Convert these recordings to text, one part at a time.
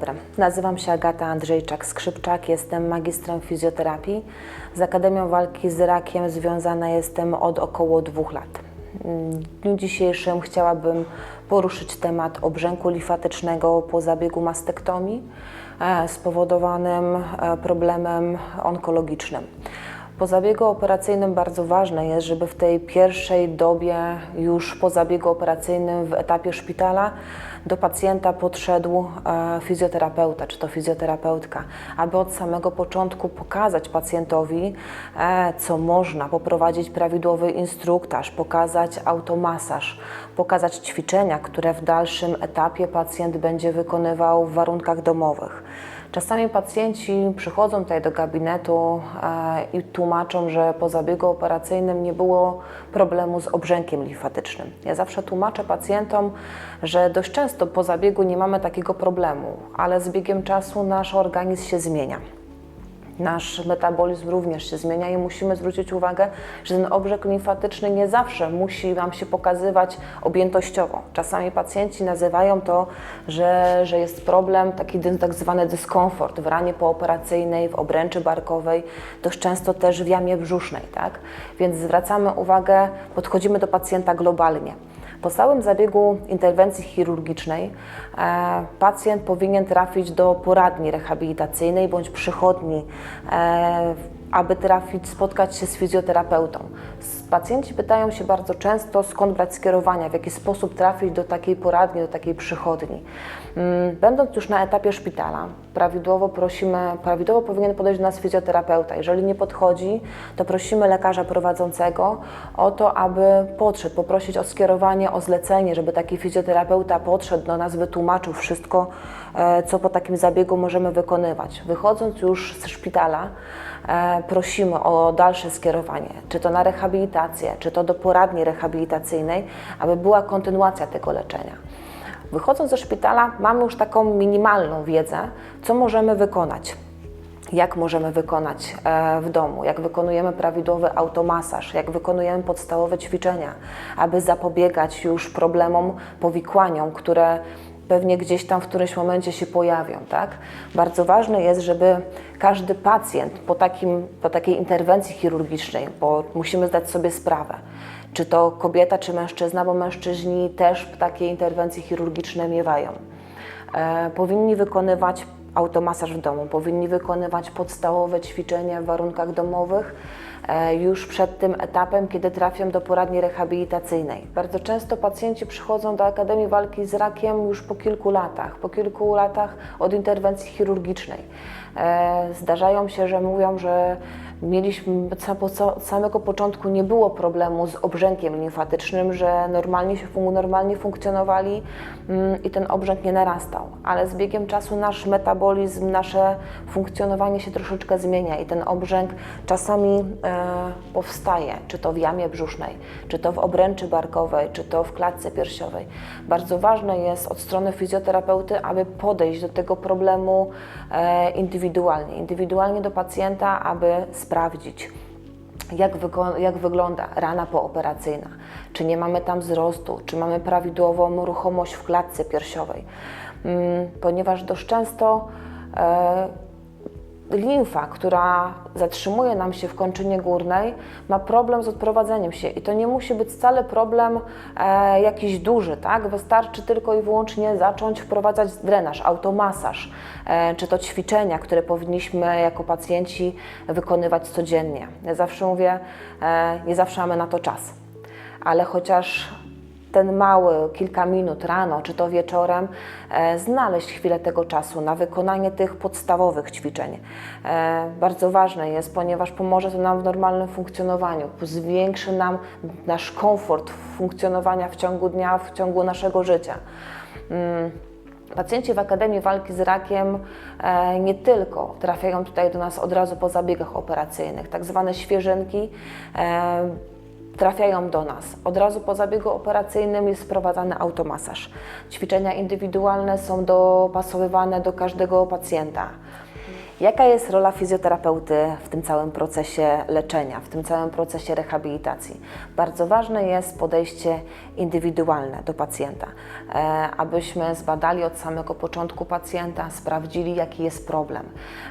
Dobry, nazywam się Agata Andrzejczak-Skrzypczak, jestem magistrem fizjoterapii. Z Akademią Walki z Rakiem związana jestem od około dwóch lat. W dniu dzisiejszym chciałabym poruszyć temat obrzęku limfatycznego po zabiegu mastektomii e, spowodowanym e, problemem onkologicznym. Po zabiegu operacyjnym bardzo ważne jest, żeby w tej pierwszej dobie, już po zabiegu operacyjnym w etapie szpitala, do pacjenta podszedł e, fizjoterapeuta czy to fizjoterapeutka, aby od samego początku pokazać pacjentowi, e, co można, poprowadzić prawidłowy instruktaż, pokazać automasaż, pokazać ćwiczenia, które w dalszym etapie pacjent będzie wykonywał w warunkach domowych. Czasami pacjenci przychodzą tutaj do gabinetu e, i tłumaczą, że po zabiegu operacyjnym nie było problemu z obrzękiem limfatycznym. Ja zawsze tłumaczę pacjentom, że dość często po zabiegu nie mamy takiego problemu, ale z biegiem czasu nasz organizm się zmienia. Nasz metabolizm również się zmienia i musimy zwrócić uwagę, że ten obrzęk limfatyczny nie zawsze musi nam się pokazywać objętościowo. Czasami pacjenci nazywają to, że, że jest problem, taki tak zwany dyskomfort w ranie pooperacyjnej, w obręczy barkowej, dość często też w jamie brzusznej, tak? Więc zwracamy uwagę, podchodzimy do pacjenta globalnie. Po całym zabiegu interwencji chirurgicznej e, pacjent powinien trafić do poradni rehabilitacyjnej bądź przychodni, e, aby trafić, spotkać się z fizjoterapeutą. Pacjenci pytają się bardzo często, skąd brać skierowania, w jaki sposób trafić do takiej poradni, do takiej przychodni. Mm, Będąc już na etapie szpitala, prawidłowo prosimy, prawidłowo powinien podejść do nas fizjoterapeuta. Jeżeli nie podchodzi, to prosimy lekarza prowadzącego o to, aby podszedł, poprosić o skierowanie, o zlecenie, żeby taki fizjoterapeuta podszedł do nas, wytłumaczył wszystko, e, co po takim zabiegu możemy wykonywać. Wychodząc już z szpitala, prosimy o dalsze skierowanie, czy to na rehabilitację, czy to do poradni rehabilitacyjnej, aby była kontynuacja tego leczenia. Wychodząc ze szpitala, mamy już taką minimalną wiedzę, co możemy wykonać. Jak możemy wykonać e, w domu, jak wykonujemy prawidłowy automasaż, jak wykonujemy podstawowe ćwiczenia, aby zapobiegać już problemom, powikłaniom, które pewnie gdzieś tam w którymś momencie się pojawią. Tak? Bardzo ważne jest, żeby każdy pacjent po, takim, po takiej interwencji chirurgicznej, bo musimy zdać sobie sprawę, czy to kobieta, czy mężczyzna, bo mężczyźni też takie interwencje chirurgiczne miewają. E, powinni wykonywać automasaż w domu, powinni wykonywać podstawowe ćwiczenia w warunkach domowych e, już przed tym etapem, kiedy trafią do poradni rehabilitacyjnej. Bardzo często pacjenci przychodzą do Akademii Walki z Rakiem już po kilku latach, po kilku latach od interwencji chirurgicznej. E, Zdarzają się, że mówią, że mieliśmy od samego początku nie było problemu z obrzękiem limfatycznym, że normalnie się normalnie funkcjonowali mm, i ten obrzęk nie narastał, ale z biegiem czasu nasz metabolizm, nasze funkcjonowanie się troszeczkę zmienia i ten obrzęk czasami e, powstaje, czy to w jamie brzusznej, czy to w obręczy barkowej, czy to w klatce piersiowej. Bardzo ważne jest od strony fizjoterapeuty, aby podejść do tego problemu e, indywidualnie, indywidualnie do pacjenta, aby sprawdzić, jak, jak wygląda rana pooperacyjna, czy nie mamy tam wzrostu, czy mamy prawidłową ruchomość w klatce piersiowej, Mm, ponieważ dość często e, limfa, która zatrzymuje nam się w kończynie górnej, ma problem z odprowadzeniem się i to nie musi być wcale problem e, jakiś duży, tak? Wystarczy tylko i wyłącznie zacząć wprowadzać drenaż, automasaż, e, czy to ćwiczenia, które powinniśmy jako pacjenci wykonywać codziennie. Ja zawsze mówię, e, nie zawsze mamy na to czas, ale chociaż ten mały, kilka minut rano czy to wieczorem, e, znaleźć chwilę tego czasu na wykonanie tych podstawowych ćwiczeń. E, bardzo ważne jest, ponieważ pomoże to nam w normalnym funkcjonowaniu, zwiększy nam nasz komfort funkcjonowania w ciągu dnia, w ciągu naszego życia. Mm. Pacjenci w Akademii Walki z Rakiem e, nie tylko trafiają tutaj do nas od razu po zabiegach operacyjnych, tak zwane świeżynki trafiają do nas. Od razu po zabiegu operacyjnym jest wprowadzany automasaż. Ćwiczenia indywidualne są dopasowywane do każdego pacjenta. Jaka jest rola fizjoterapeuty w tym całym procesie leczenia, w tym całym procesie rehabilitacji? Bardzo ważne jest podejście indywidualne do pacjenta, e, abyśmy zbadali od samego początku pacjenta, sprawdzili jaki jest problem.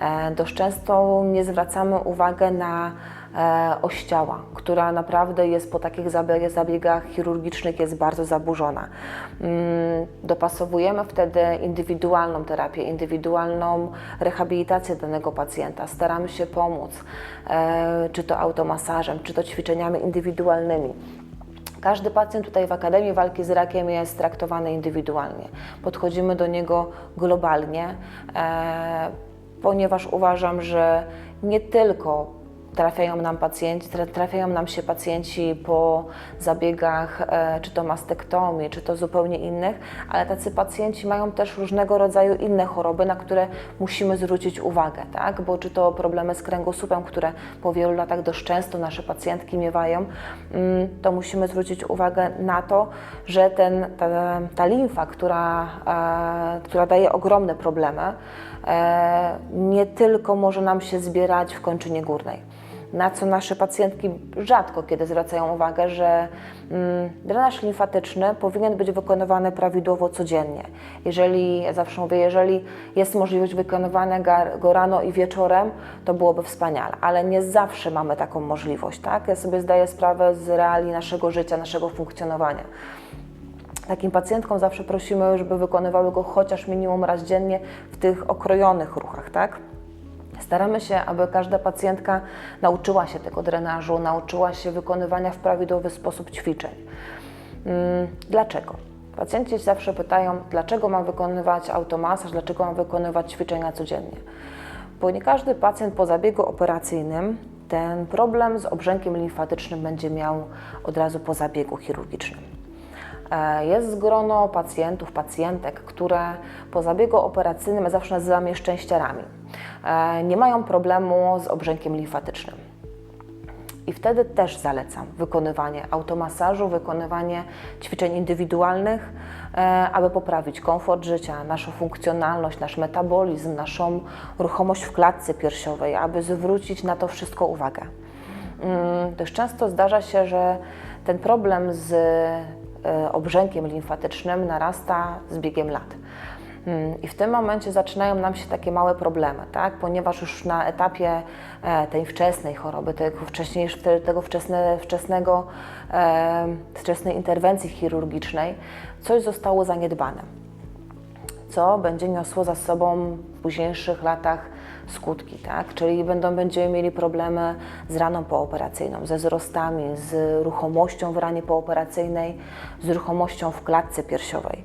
E, dość często nie zwracamy uwagi na e, oś ciała, która naprawdę jest po takich zabieg- zabiegach chirurgicznych jest bardzo zaburzona. Mm, Dopasowujemy wtedy indywidualną terapię, indywidualną rehabilitację danego pacjenta. Staramy się pomóc, e, czy to automasażem, czy to ćwiczeniami indywidualnymi. Każdy pacjent tutaj w Akademii Walki z Rakiem jest traktowany indywidualnie. Podchodzimy do niego globalnie, e, ponieważ uważam, że nie tylko trafiają nam pacjenci, tra- trafiają nam się pacjenci po zabiegach, e, czy to mastektomii, czy to zupełnie innych, ale tacy pacjenci mają też różnego rodzaju inne choroby, na które musimy zwrócić uwagę, tak? Bo czy to problemy z kręgosłupem, które po wielu latach dość często nasze pacjentki miewają, mm, to musimy zwrócić uwagę na to, że ten, ta, ta limfa, która, e, która daje ogromne problemy, e, nie tylko może nam się zbierać w kończynie górnej na co nasze pacjentki rzadko kiedy zwracają uwagę, że mm, drenaż limfatyczny powinien być wykonywany prawidłowo codziennie. Jeżeli, ja zawsze mówię, jeżeli jest możliwość wykonywania go rano i wieczorem, to byłoby wspaniale, ale nie zawsze mamy taką możliwość, tak? Ja sobie zdaję sprawę z reali naszego życia, naszego funkcjonowania. Takim pacjentkom zawsze prosimy, żeby wykonywały go chociaż minimum raz dziennie w tych okrojonych ruchach, tak? Staramy się, aby każda pacjentka nauczyła się tego drenażu, nauczyła się wykonywania w prawidłowy sposób ćwiczeń. Mm, Dlaczego? Pacjenci zawsze pytają, dlaczego mam wykonywać automasaż, dlaczego mam wykonywać ćwiczenia codziennie. Bo nie każdy pacjent po zabiegu operacyjnym ten problem z obrzękiem limfatycznym będzie miał od razu po zabiegu chirurgicznym. E, Jest grono pacjentów, pacjentek, które po zabiegu operacyjnym, zawsze nazywam je szczęściarami, nie mają problemu z obrzękiem limfatycznym. I wtedy też zalecam wykonywanie automasażu, wykonywanie ćwiczeń indywidualnych, e, aby poprawić komfort życia, naszą funkcjonalność, nasz metabolizm, naszą ruchomość w klatce piersiowej, aby zwrócić na to wszystko uwagę. Mm, Dość często zdarza się, że ten problem z e, obrzękiem limfatycznym narasta z biegiem lat. Mm, I w tym momencie zaczynają nam się takie małe problemy, tak? ponieważ już na etapie e, tej wczesnej choroby, tego, tego wczesne, wczesnego, e, wczesnej interwencji chirurgicznej, coś zostało zaniedbane co będzie niosło za sobą w późniejszych latach skutki, tak? Czyli będą, będziemy mieli problemy z raną pooperacyjną, ze wzrostami, z ruchomością w ranie pooperacyjnej, z ruchomością w klatce piersiowej.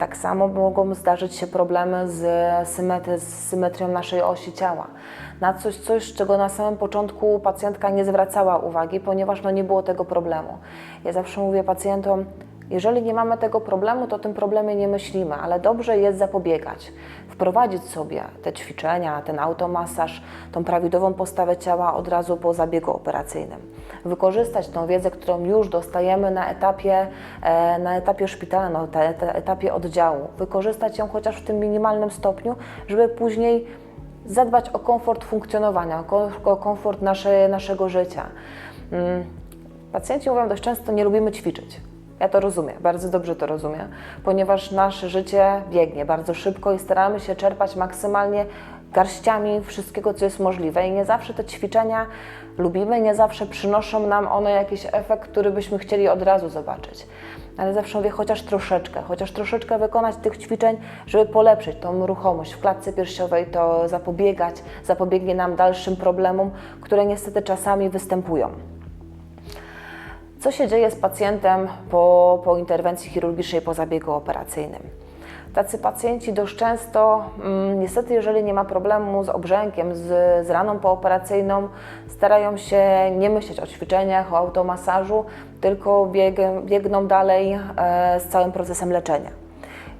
Tak samo mogą zdarzyć się problemy z, symetry, z symetrią naszej osi ciała. Na coś, coś, czego na samym początku pacjentka nie zwracała uwagi, ponieważ no, nie było tego problemu. Ja zawsze mówię pacjentom, jeżeli nie mamy tego problemu, to o tym problemie nie myślimy, ale dobrze jest zapobiegać. Wprowadzić sobie te ćwiczenia, ten automasaż, tą prawidłową postawę ciała od razu po zabiegu operacyjnym. Wykorzystać tą wiedzę, którą już dostajemy na etapie, e, na etapie szpitala, na etapie oddziału. Wykorzystać ją chociaż w tym minimalnym stopniu, żeby później zadbać o komfort funkcjonowania, o komfort nasze, naszego życia. Mm, Pacjenci mówią dość często, nie lubimy ćwiczyć. Ja to rozumiem, bardzo dobrze to rozumiem, ponieważ nasze życie biegnie bardzo szybko i staramy się czerpać maksymalnie garściami wszystkiego, co jest możliwe. I nie zawsze te ćwiczenia lubimy, nie zawsze przynoszą nam one jakiś efekt, który byśmy chcieli od razu zobaczyć. Ale zawsze mówię, chociaż troszeczkę, chociaż troszeczkę wykonać tych ćwiczeń, żeby polepszyć tą ruchomość w klatce piersiowej, to zapobiegać, zapobiegnie nam dalszym problemom, które niestety czasami występują. Co się dzieje z pacjentem po, po interwencji chirurgicznej, po zabiegu operacyjnym? Tacy pacjenci dość często, mm, niestety, jeżeli nie ma problemu z obrzękiem, z, z raną pooperacyjną, starają się nie myśleć o ćwiczeniach, o automasażu, tylko bieg, biegną dalej e, z całym procesem leczenia.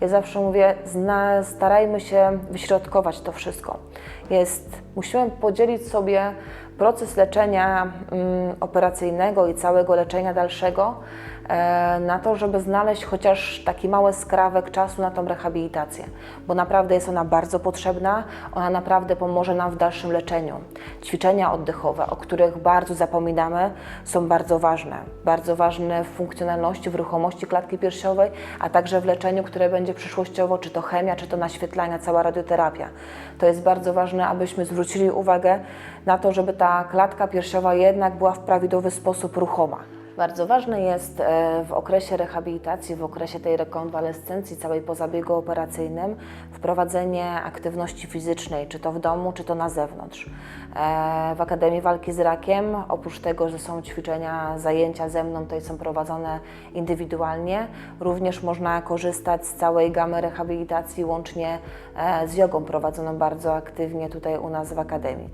Ja zawsze mówię, zna, starajmy się wyśrodkować to wszystko. Jest, musimy podzielić sobie proces leczenia mm, operacyjnego i całego leczenia dalszego na to, żeby znaleźć chociaż taki mały skrawek czasu na tą rehabilitację, bo naprawdę jest ona bardzo potrzebna, ona naprawdę pomoże nam w dalszym leczeniu. Ćwiczenia oddechowe, o których bardzo zapominamy, są bardzo ważne. Bardzo ważne w funkcjonalności, w ruchomości klatki piersiowej, a także w leczeniu, które będzie przyszłościowo, czy to chemia, czy to naświetlania, cała radioterapia. To jest bardzo ważne, abyśmy zwrócili uwagę na to, żeby ta klatka piersiowa jednak była w prawidłowy sposób ruchoma. Bardzo ważne jest e, w okresie rehabilitacji, w okresie tej rekonwalescencji całej po zabiegu operacyjnym wprowadzenie aktywności fizycznej, czy to w domu, czy to na zewnątrz. E, W Akademii Walki z Rakiem, oprócz tego, że są ćwiczenia, zajęcia ze mną, są prowadzone indywidualnie, również można korzystać z całej gamy rehabilitacji, łącznie e, z jogą prowadzoną bardzo aktywnie tutaj u nas w Akademii.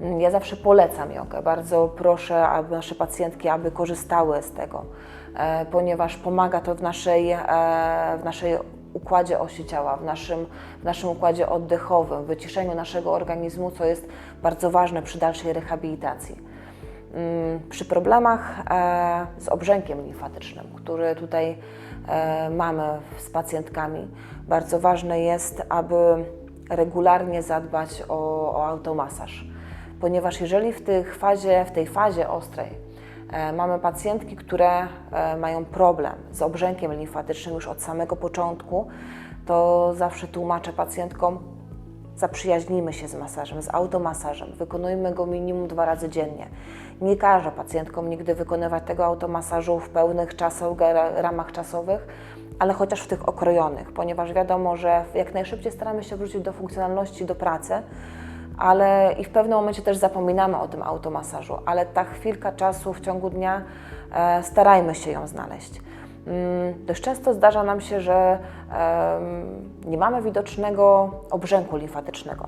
Mm, Ja zawsze polecam jogę. Bardzo proszę aby nasze pacjentki, aby korzystały z tego, e, ponieważ pomaga to w naszej, e, w naszej układzie osi ciała, w naszym, w naszym układzie oddechowym, wyciszeniu naszego organizmu, co jest bardzo ważne przy dalszej rehabilitacji. Mm, Przy problemach e, z obrzękiem limfatycznym, który tutaj mamy z pacjentkami, bardzo ważne jest, aby regularnie zadbać o, o automasaż. Ponieważ jeżeli w, tych fazie, w tej fazie ostrej e, mamy pacjentki, które e, mają problem z obrzękiem limfatycznym już od samego początku, to zawsze tłumaczę pacjentkom, zaprzyjaźnijmy się z masażem, z automasażem. Wykonujmy go minimum dwa razy dziennie. Nie każę pacjentkom nigdy wykonywać tego automasażu w pełnych czasow, ramach czasowych, ale chociaż w tych okrojonych, ponieważ wiadomo, że jak najszybciej staramy się wrócić do funkcjonalności, do pracy, ale i w pewnym momencie też zapominamy o tym automasażu, ale ta chwilka czasu w ciągu dnia e, starajmy się ją znaleźć. Mm, Dość często zdarza nam się, że em, nie mamy widocznego obrzęku limfatycznego.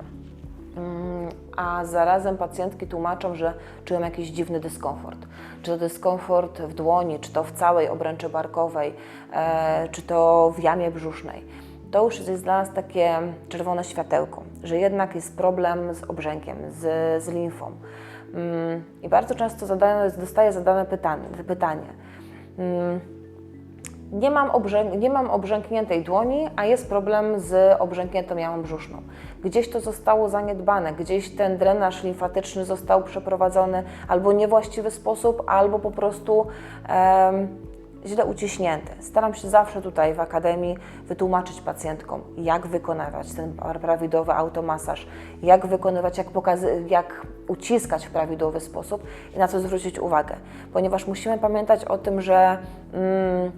Mm, A zarazem pacjentki tłumaczą, że czują jakiś dziwny dyskomfort. Czy to dyskomfort w dłoni, czy to w całej obręczy barkowej, e, czy to w jamie brzusznej. To już jest dla nas takie czerwone światełko, że jednak jest problem z obrzękiem, z, z limfą. Mm, I bardzo często zadane, dostaję zadane pytanie. pytanie. Mm, nie mam, obrzęk, nie mam obrzękniętej dłoni, a jest problem z obrzękniętą jamą brzuszną. Gdzieś to zostało zaniedbane, gdzieś ten drenaż limfatyczny został przeprowadzony albo niewłaściwy sposób, albo po prostu em, źle uciśnięty. Staram się zawsze tutaj w Akademii wytłumaczyć pacjentkom, jak wykonywać ten prawidłowy automasaż, jak wykonywać, jak, jak uciskać w prawidłowy sposób i na co zwrócić uwagę. Ponieważ musimy pamiętać o tym, że mm,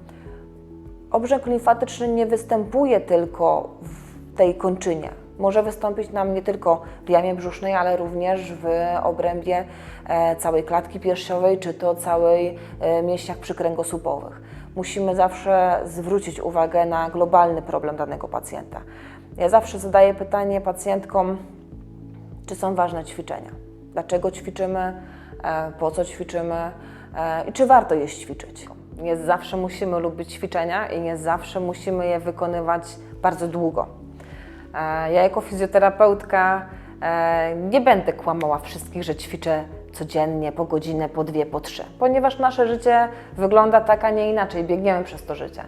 obrzęk limfatyczny nie występuje tylko w tej kończynie. Może wystąpić nam nie tylko w jamie brzusznej, ale również w obrębie e, całej klatki piersiowej, czy to całej e, mięśniach przykręgosłupowych. Musimy zawsze zwrócić uwagę na globalny problem danego pacjenta. Ja zawsze zadaję pytanie pacjentkom, czy są ważne ćwiczenia, dlaczego ćwiczymy, e, po co ćwiczymy i czy warto je ćwiczyć. Nie zawsze musimy lubić ćwiczenia i nie zawsze musimy je wykonywać bardzo długo. E, Ja jako fizjoterapeutka e, nie będę kłamała wszystkich, że ćwiczę codziennie, po godzinę, po dwie, po trzy, ponieważ nasze życie wygląda tak, a nie inaczej, biegniemy przez to życie.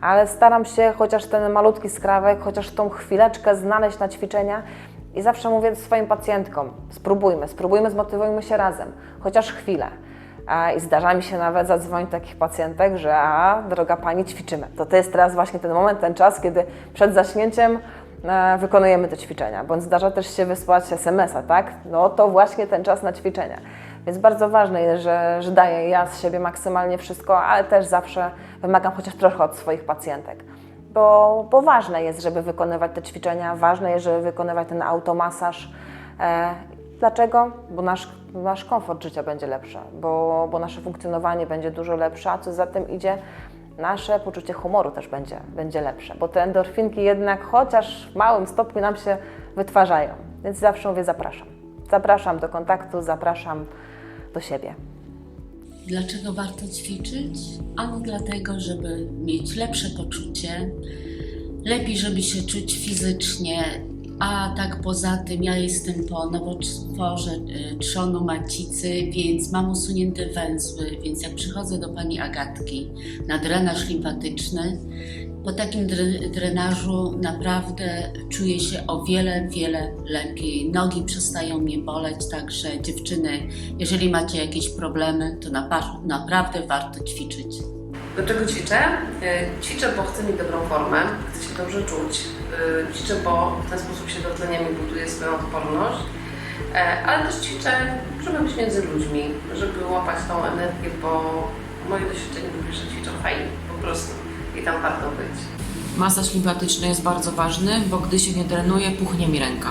Ale staram się chociaż ten malutki skrawek, chociaż tą chwileczkę znaleźć na ćwiczenia i zawsze mówię swoim pacjentkom, spróbujmy, spróbujmy, zmotywujmy się razem, chociaż chwilę. I zdarza mi się nawet zadzwonić takich pacjentek, że a, droga Pani, ćwiczymy. To to jest teraz właśnie ten moment, ten czas, kiedy przed zaśnięciem wykonujemy te ćwiczenia. Bądź zdarza też się wysłać SMS-a, tak? No to właśnie ten czas na ćwiczenia. Więc bardzo ważne jest, że, że daję ja z siebie maksymalnie wszystko, ale też zawsze wymagam chociaż trochę od swoich pacjentek. Bo, bo ważne jest, żeby wykonywać te ćwiczenia, ważne jest, żeby wykonywać ten automasaż. E, Dlaczego? Bo nasz, nasz komfort życia będzie lepszy, bo, bo nasze funkcjonowanie będzie dużo lepsze, a co za tym idzie, nasze poczucie humoru też będzie, będzie lepsze, bo te endorfinki jednak chociaż w małym stopniu nam się wytwarzają. Więc zawsze mówię zapraszam. Zapraszam do kontaktu, zapraszam do siebie. Dlaczego warto ćwiczyć? Ano dlatego, żeby mieć lepsze poczucie, lepiej, żeby się czuć fizycznie A tak poza tym ja jestem po nowotworze y, trzonu macicy, więc mam usunięte węzły, więc jak przychodzę do pani Agatki na drenaż limfatyczny, po takim dre- drenażu naprawdę czuję się o wiele, wiele lepiej. Nogi przestają mnie boleć, także dziewczyny, jeżeli macie jakieś problemy, to naprawdę warto ćwiczyć. Dlaczego ćwiczę? Y, Ćwiczę, bo chcę mieć dobrą formę, chcę się dobrze czuć. Y, Ćwiczę, bo w ten sposób się dotleniam i buduję swoją odporność. E, Ale też ćwiczę, żeby być między ludźmi, żeby łapać tą energię, bo moje doświadczenie mówią, że ćwiczą fajnie, po prostu. I tam warto być. Masaż limfatyczny jest bardzo ważny, bo gdy się nie trenuje, puchnie mi ręka.